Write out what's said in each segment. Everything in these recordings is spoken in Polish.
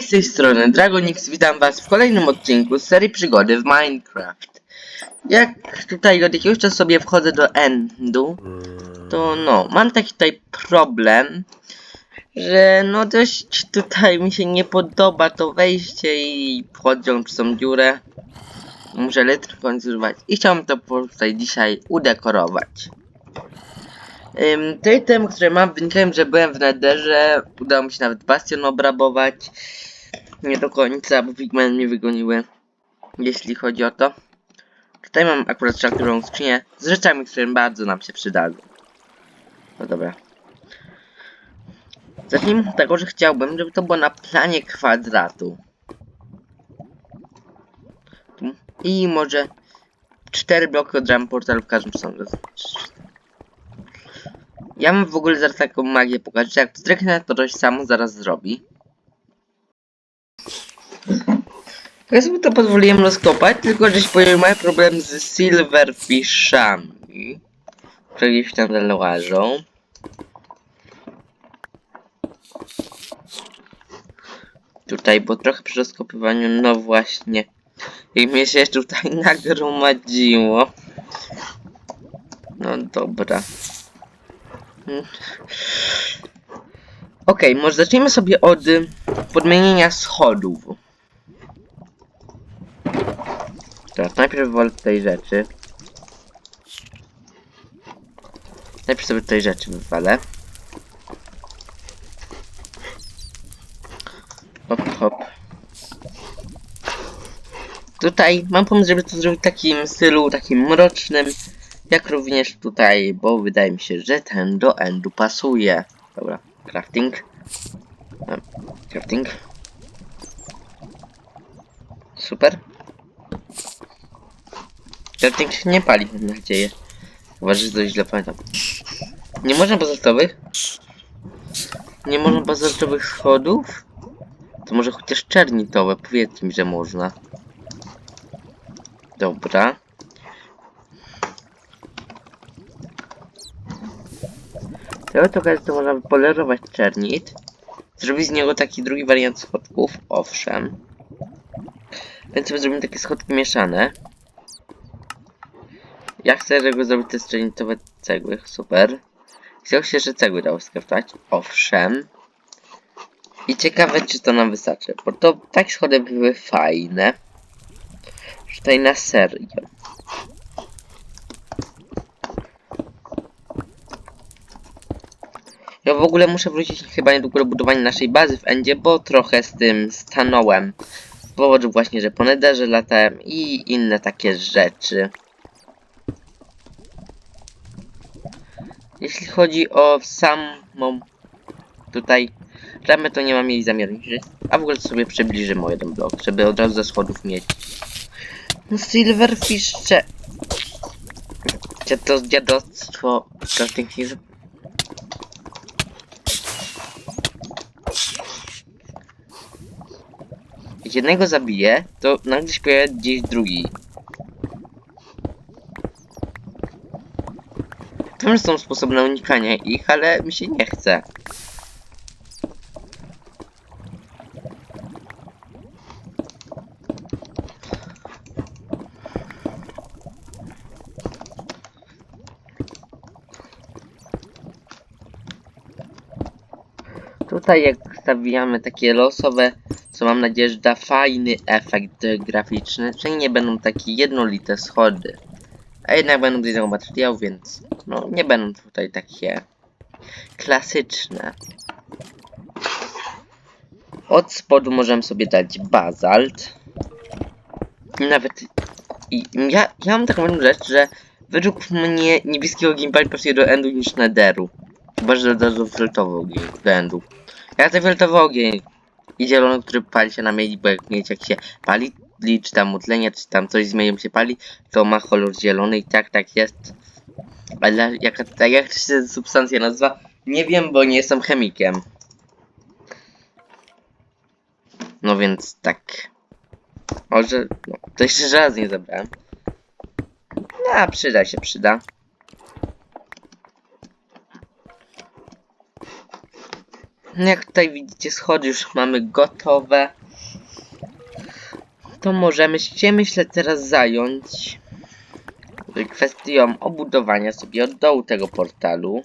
z tej strony Dragonix, witam was w kolejnym odcinku z serii przygody w Minecraft. Jak tutaj od jakiegoś czasu sobie wchodzę do Endu, to no, mam taki tutaj problem, że no dość tutaj mi się nie podoba to wejście i wchodzą przez tą dziurę. Muszę litr używać i chciałbym to tutaj dzisiaj udekorować. Ym, te itemy, które mam, wynikają, że byłem w Netherze. Udało mi się nawet bastion obrabować. Nie do końca, bo pigmenty mnie wygoniły. Jeśli chodzi o to. Tutaj mam akurat szalkową skrzynię z rzeczami, które bardzo nam się przydadzą. No dobra. Zacznijmy od tego, że chciałbym, żeby to było na planie kwadratu. Tu. I może cztery bloki od ram portalu w każdym stronę. Ja mam w ogóle zaraz taką magię pokazać, jak zdreknę to coś samo zaraz zrobi. Ja sobie to pozwoliłem rozkopać, tylko żeś powiedział mają problem z silverfishami, które gdzieś tam dalej. Tutaj, bo trochę przy rozkopywaniu, no właśnie, i mnie się tutaj nagromadziło. No dobra. Okej, może zacznijmy sobie od y, podmienienia schodów. Teraz najpierw wolę tej rzeczy. Najpierw sobie tej rzeczy wywalę. Hop, hop. Tutaj mam pomysł, żeby to zrobić w takim stylu, takim mrocznym, jak również tutaj, bo wydaje mi się, że ten do endu pasuje. Dobra, crafting. Crafting. Super. Crafting się nie pali, mam nadzieję. Chyba, że coś źle pamiętam. Nie można pozostałych? Nie można pozostałych schodów? To może chociaż czernitowe, powiedzcie mi, że można. Dobra. Tego to to można polerować czernit. Zrobić z niego taki drugi wariant schodków, owszem. Więc sobie zrobimy takie schodki mieszane. Ja chcę, żeby zrobić te czernitowe cegły, super. Chciał się, że cegły dało skraftować, owszem. I ciekawe, czy to nam wystarczy, bo to tak schody były fajne. Tutaj na serio. Ja w ogóle muszę wrócić chyba niedługo do budowania naszej bazy w Endzie, bo trochę z tym stanąłem. Z powodu właśnie, że po nederze latałem i inne takie rzeczy. Jeśli chodzi o samą tutaj ramę, to nie mam jej zamiaru. A w ogóle sobie przybliżymy jeden blok, żeby od razu ze schodów mieć. No Silverfishcze. Dziado, dziadostwo. Każdy Jednego zabiję, to nagle się pojawia gdzieś drugi. Że są sposoby na unikanie ich, ale mi się nie chce. Tutaj jak stawiamy takie losowe, co mam nadzieję, że da fajny efekt graficzny, czyli nie będą takie jednolite schody. A jednak będą z jednego materiału, więc no nie będą tutaj takie klasyczne. Od spodu możemy sobie dać bazalt. Nawet i ja, ja mam taką rzecz, że według mnie niebieskiego gimbal pasuje do endu niż netheru. Chyba, że do, do fioletowy do endu. Ja ten fioletowy ogień i zielony, który pali się na miedzi, bo jak mieć jak się pali, czy tam utlenie, czy tam coś z się pali, to ma kolor zielony i tak, tak jest. Ale jaka, tak jak się substancja nazywa, nie wiem, bo nie jestem chemikiem. No więc tak. Może, no, to jeszcze raz nie zabrałem. No, przyda się, przyda. Jak tutaj widzicie, schody już mamy gotowe. To możemy się, myślę, teraz zająć kwestią obudowania sobie od dołu tego portalu.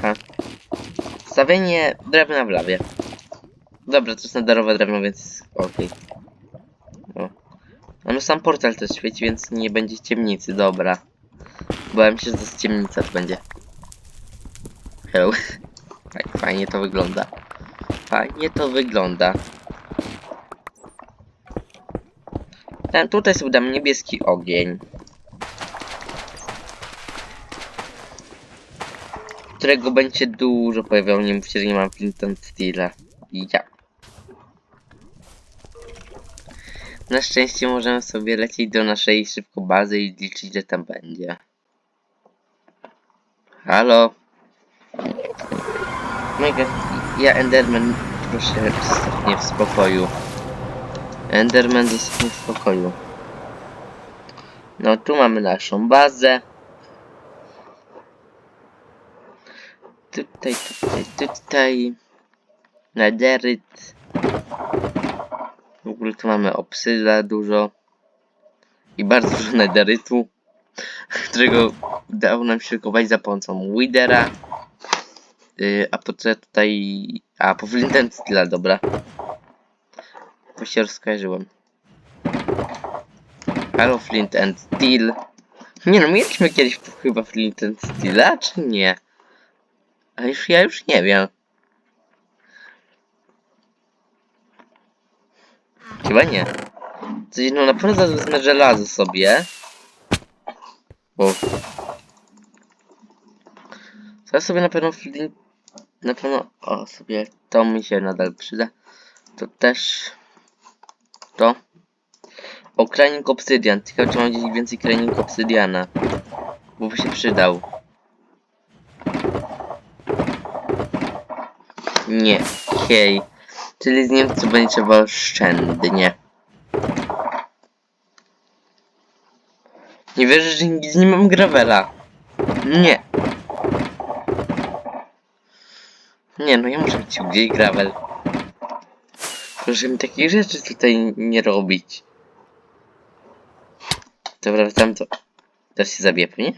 Ha. Stawienie drewna w lawie. Dobra, to jest nadarowe drewno, więc okej. O. A no sam portal też świeci, więc nie będzie ciemnicy, dobra. Bałem się, że jest ciemnica to będzie. Hello. Faj- Fajnie to wygląda. Fajnie to wygląda. Ten, tutaj sobie dam niebieski ogień. Którego będzie dużo pojawiało, nie nie mam Flint and Steela. Ja. Na szczęście możemy sobie lecieć do naszej szybko bazy i liczyć, że tam będzie. Halo? Mega, ja Enderman, proszę, zostaw w spokoju. Enderman, zostaw w spokoju. No, tu mamy naszą bazę. Tutaj, tutaj, tutaj. Nederyt. W ogóle tu mamy obsyda dużo. I bardzo dużo nederytu. Którego udało nam się kopać za pomocą Widera. Yy, a po co tutaj... A, po Flint and Steela, dobra. To się rozkojarzyłem. Halo Flint and Steel. Nie no, mieliśmy kiedyś chyba Flint and Steela, czy nie? A już ja już nie wiem. Chyba nie. Coś, no na pewno wezmę żelazo sobie. Bo... Zaraz sobie na pewno flint... Na pewno... O, sobie... To mi się nadal przyda. To też... To. O, kranik obsydian. Ciekawe, czy mam gdzieś więcej kranik obsydiana. Bo by się przydał. Nie. Hej. Czyli z Niemców będzie trzeba oszczędnie. Nie wierzę, że nic nie mam gravela. Nie. Nie, no ja muszę mieć gdzieś gravel. Proszę mi takich rzeczy tutaj nie robić. Dobra, tam to... Też się zabije pewnie?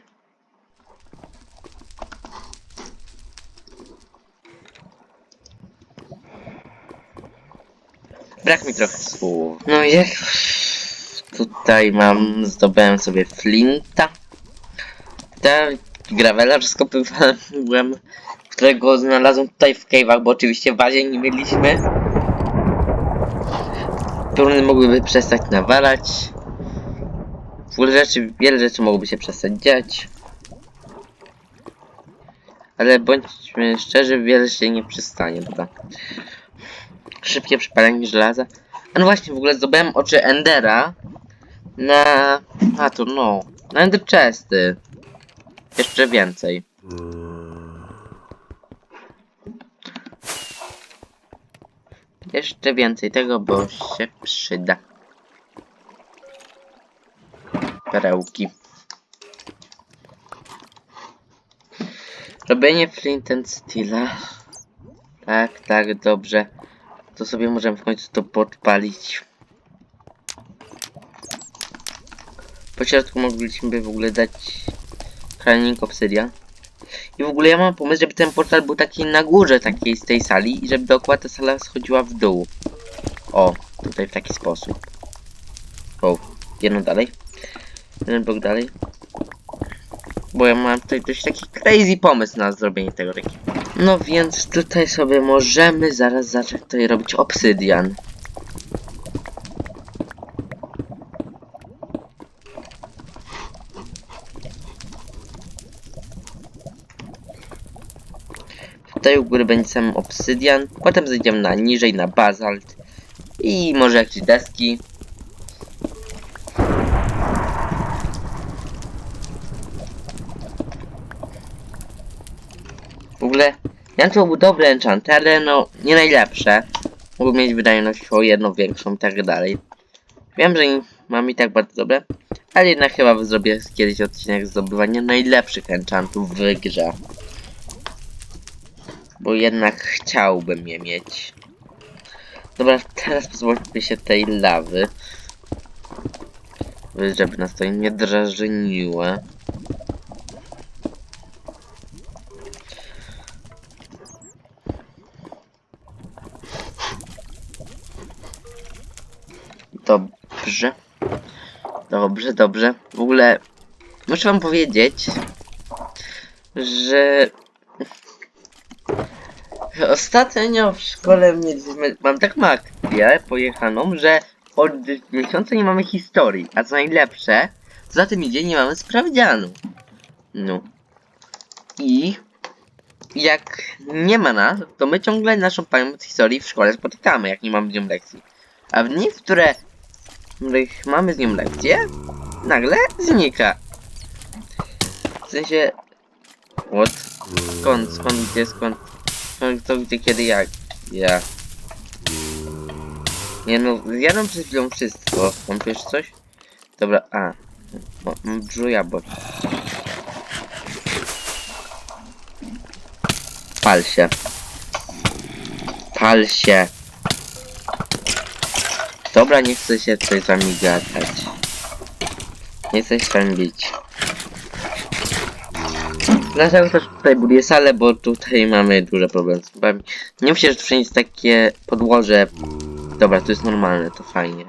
Brak mi trochę słów. No jak... Tutaj mam... Zdobyłem sobie flinta. Te gravela przeskopywałem, którego znalazłem tutaj w cave'ach, bo oczywiście w bazie nie mieliśmy. Piorny mogłyby przestać nawalać. W ogóle rzeczy, wiele rzeczy mogłoby się przestać dziać. Ale bądźmy szczerzy, wiele się nie przestanie, dobra. Szybkie przypalenie żelaza. A no właśnie, w ogóle zdobyłem oczy Endera na... A to no, na Ender Chesty. Jeszcze więcej. Jeszcze więcej tego, bo się przyda. Perełki. Robienie Flint and Steela. Tak, tak, dobrze. To sobie możemy w końcu to podpalić. Po środku mogliśmy w ogóle dać kranik obsydian. I w ogóle ja mam pomysł, żeby ten portal był taki na górze takiej z tej sali i żeby dookoła ta sala schodziła w dół. O, tutaj w taki sposób. O, jedno dalej. Jeden blok dalej. Bo ja mam tutaj dość taki crazy pomysł na zrobienie tego takiego. No więc tutaj sobie możemy zaraz zacząć tutaj robić obsydian. Tutaj u góry będzie sam obsydian, potem zejdziemy na niżej na bazalt i może jakieś deski. W ogóle ja to był dobre enchanty, ale no nie najlepsze. Mógł mieć wydajność o jedną większą i tak dalej. Wiem, że mam i tak bardzo dobre, ale jednak chyba zrobię kiedyś odcinek zdobywania najlepszych enchantów w grze. Bo jednak chciałbym je mieć. Dobra, teraz pozwólmy się tej lawy. Żeby nas to nie drażniło. Dobrze. Dobrze, dobrze. W ogóle muszę wam powiedzieć, że ostatnio w szkole mieliśmy, mam tak akcję pojechaną, że od miesiąca nie mamy historii, a co najlepsze, za tym idzie nie mamy sprawdzianu. No. I jak nie ma nas, to my ciągle naszą panią z historii w szkole spotykamy, jak nie mamy z nią lekcji. A w dni, w które których mamy z nią lekcję, nagle znika. W sensie... What? Skąd, skąd, gdzie, skąd? Kto, gdzie, kiedy, jak? Ja. Nie no, zjadłem przed chwilą wszystko. Jeszcze coś? Dobra, a. Mam brzuch jabłek. Pal się. Pal się. Dobra, nie chcę się tutaj z wami gadać. Nie chcę się tam bić. Dlatego też tutaj buduję salę, bo tutaj mamy duże problemy z chyba Nie myślę, że wszędzie jest takie podłoże. Dobra, to jest normalne, to fajnie.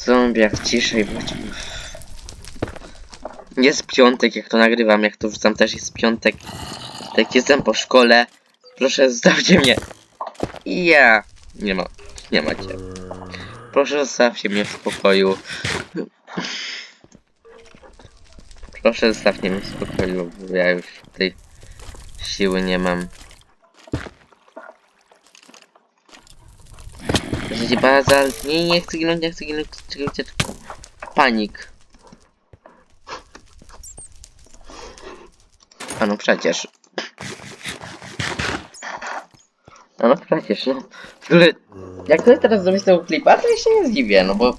Zombiak, ciszej, bądźmy. Jest piątek, jak to nagrywam, jak to wrzucam też jest piątek. Tak jestem po szkole. Proszę, zostawcie mnie. I ja. Nie ma. Nie macie. Proszę, zostawcie mnie w spokoju. Proszę, zostawcie mnie w spokoju, bo ja już tej siły nie mam. Życie bazalt. Nie, nie chcę ginąć, nie chcę ginąć. Czekaj, czekaj. Panik. A no przecież. A no przecież, no. W ogóle, jak to teraz zrobić z tego klipa, to ja się nie zdziwię, no bo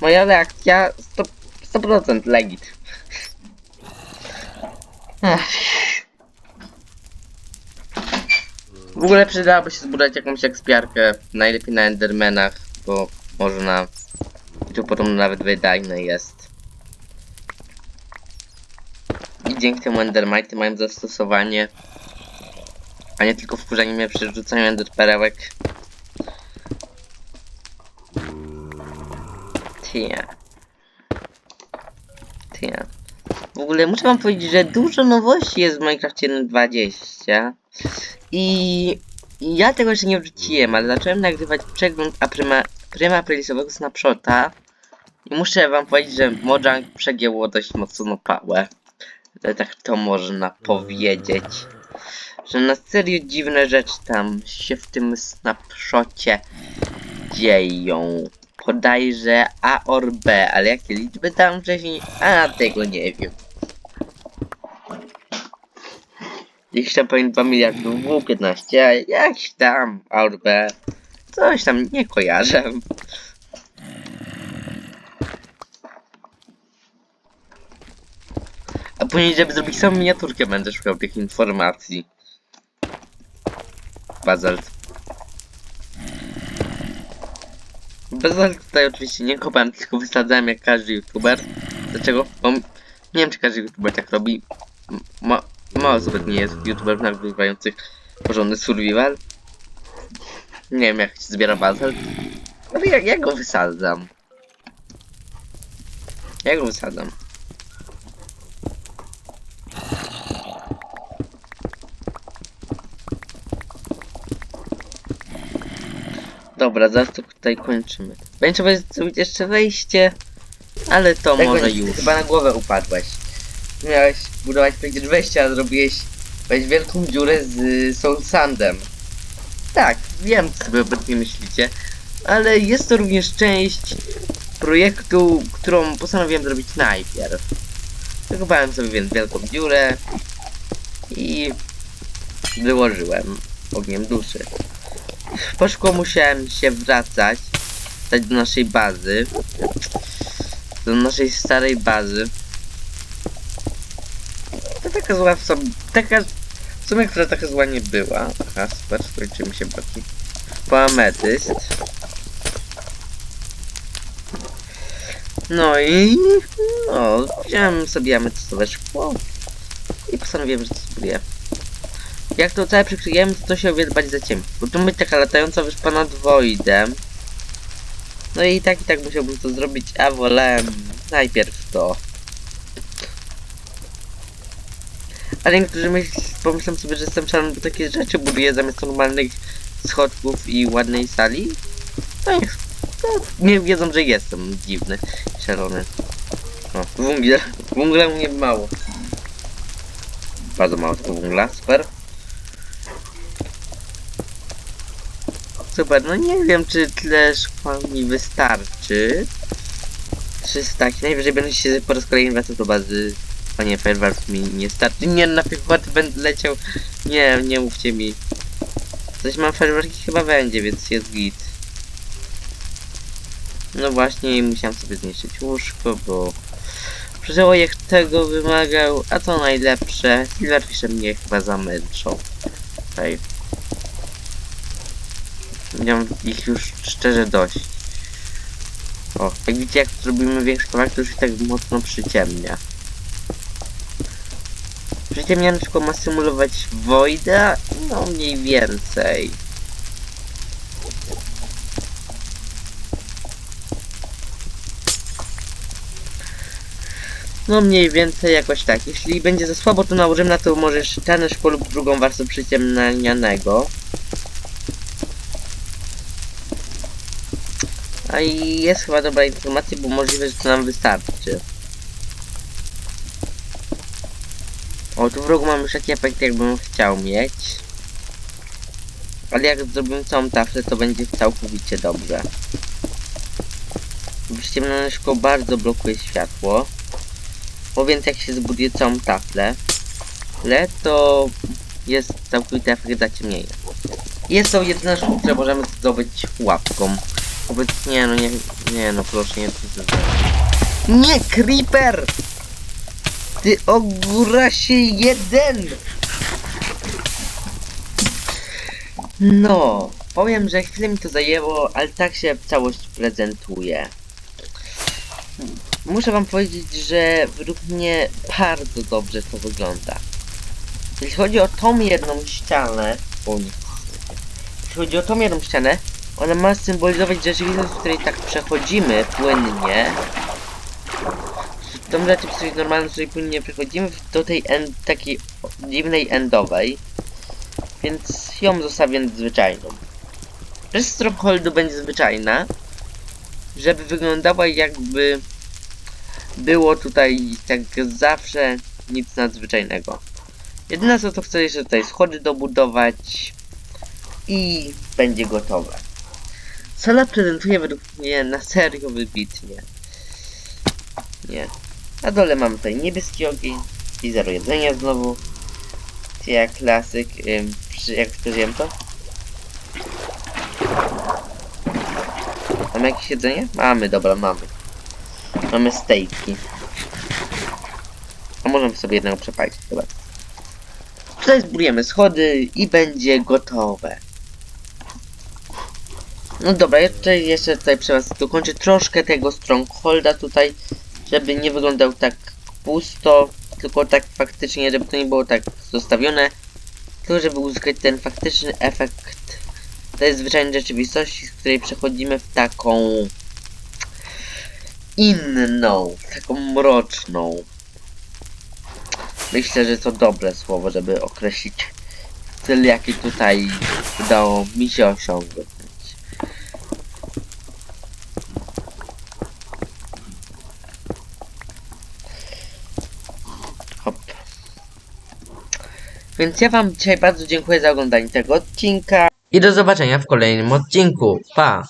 moja reakcja 100%, 100% legit. W ogóle przydałoby się zbudować jakąś ekspiarkę, najlepiej na Endermanach, bo może na... I tu podobno nawet wydajne jest. I dzięki temu Endermite mają zastosowanie, a nie tylko wkurzanie mnie przy rzucaniu Enderperełek. Tia. Tia. W ogóle muszę wam powiedzieć, że dużo nowości jest w Minecraft 1.20 i ja tego jeszcze nie wrzuciłem, ale zacząłem nagrywać przegląd a prima, prima snapshota i muszę wam powiedzieć, że Mojang przegięło dość mocno pałę. Tak to można powiedzieć. Że na serio dziwne rzeczy tam się w tym snapshocie dzieją. Podajże A or B, ale jakie liczby tam wcześniej? A tego nie wiem. Jeszcze powiem 2 miliardów W15, a jakiś tam A or B. Coś tam nie kojarzę. A później, żeby zrobić samą miniaturkę, będę szukał tych informacji. Bazalt. Bazalt tutaj oczywiście nie kopałem, tylko wysadzałem jak każdy youtuber. Dlaczego? Bo nie wiem, czy każdy youtuber tak robi. Ma, mało zbyt nie jest youtuberów nagrywających porządny survival. Nie wiem, jak się zbiera bazalt. Ale ja, ja go wysadzam. Ja go wysadzam. Dobra, zaraz to tutaj kończymy. Będzie trzeba zrobić jeszcze wejście, ale to Tego może już. Chyba na głowę upadłeś. Miałeś budować przecież wejście, a zrobiłeś weź wielką dziurę z y, soul sandem. Tak, wiem co sobie obecnie myślicie, ale jest to również część projektu, którą postanowiłem zrobić najpierw. Wykopałem sobie więc wielką dziurę i wyłożyłem ogniem duszy. Po szkole musiałem się wracać, do naszej bazy, do naszej starej bazy. To taka zła w sobie, taka sumie, która trochę zła nie była. Aha, super, skończyły mi się bloki. Po ametyst. No i... No, wziąłem sobie ametystowe szkło. I postanowiłem, że to zbuduję. Jak to całe przykryjemy, to się o za ciemno. Bo to być taka latająca wyspa nad Voidem. No i tak i tak musiałbym to zrobić, a wolałem najpierw to. Ale niektórzy myśl, pomyślą sobie, że jestem szalony, bo takie rzeczy buduję zamiast normalnych schodków i ładnej sali. No no, nie wiedzą, że jestem dziwny, szalony. O, węgiel, węgla mnie mało. Bardzo mało tego węgla, super. Super, no nie wiem, czy tyle szkła mi wystarczy. 300, najwyżej będę się po raz kolejny wracał do bazy. Panie Fairworks mi nie starczy. Nie, na piechotę będę leciał. Nie, nie mówcie mi. Coś mam fajerwerki chyba będzie, więc jest git. No właśnie, musiałem sobie zniszczyć łóżko, bo przeżałojek tego wymagał, a co najlepsze, Silverfishe mnie chyba zamęczą. Tutaj. Miałem ich już szczerze dość. O, jak widzicie, jak zrobimy większy kawałek, to już i tak mocno przyciemnia. Przyciemniane szkło ma symulować Voida? No mniej więcej. No mniej więcej jakoś tak. Jeśli będzie za słabo, to nałożymy na to może czarne szkło lub drugą warstwę przyciemnianego. A i jest chyba dobra informacja, bo możliwe, że to nam wystarczy. O, tu w rogu mam już taki efekt, jakbym chciał mieć. Ale jak zrobimy całą taflę, to będzie całkowicie dobrze. Przyciemnione szkło bardzo blokuje światło. Bo więc jak się zbuduje całą taflę, to jest całkowity efekt zaciemnienia. Jest to szkło, które możemy zdobyć łapką. Wobec nie no nie, nie no proszę nie Nie Creeper! Ty ogórasie jeden! No, powiem, że chwilę mi to zajęło, ale tak się całość prezentuje. Muszę wam powiedzieć, że według mnie bardzo dobrze to wygląda. Jeśli chodzi o tą jedną ścianę, o nie, jeśli chodzi o tą jedną ścianę, ona ma symbolizować rzeczywistość, w której tak przechodzimy płynnie. Tą normalną, w której płynnie przechodzimy do tej end, takiej dziwnej endowej. Więc ją zostawię zwyczajną. Reszta Strongholdu będzie zwyczajna, żeby wyglądała jakby było tutaj tak zawsze nic nadzwyczajnego. Jedyne co to chcę jeszcze tutaj schody dobudować i będzie gotowe. Sala prezentuje według mnie na serio wybitnie. Nie. Na dole mamy tutaj niebieski ogień i zero jedzenia znowu. Jak klasyk. Ym, przy, jak przeżyłem to? Mamy jakieś jedzenie? Mamy, dobra, mamy. Mamy stejki. A możemy sobie jednego przepalić, dobra. Tutaj zbudujemy schody i będzie gotowe. No dobra, tutaj jeszcze tutaj przy was dokończę troszkę tego strongholda tutaj, żeby nie wyglądał tak pusto, tylko tak faktycznie, żeby to nie było tak zostawione, tylko żeby uzyskać ten faktyczny efekt tej zwyczajnej rzeczywistości, z której przechodzimy w taką inną, taką mroczną. Myślę, że to dobre słowo, żeby określić cel, jaki tutaj udało mi się osiągnąć. Więc ja wam dzisiaj bardzo dziękuję za oglądanie tego odcinka. I do zobaczenia w kolejnym odcinku. Pa!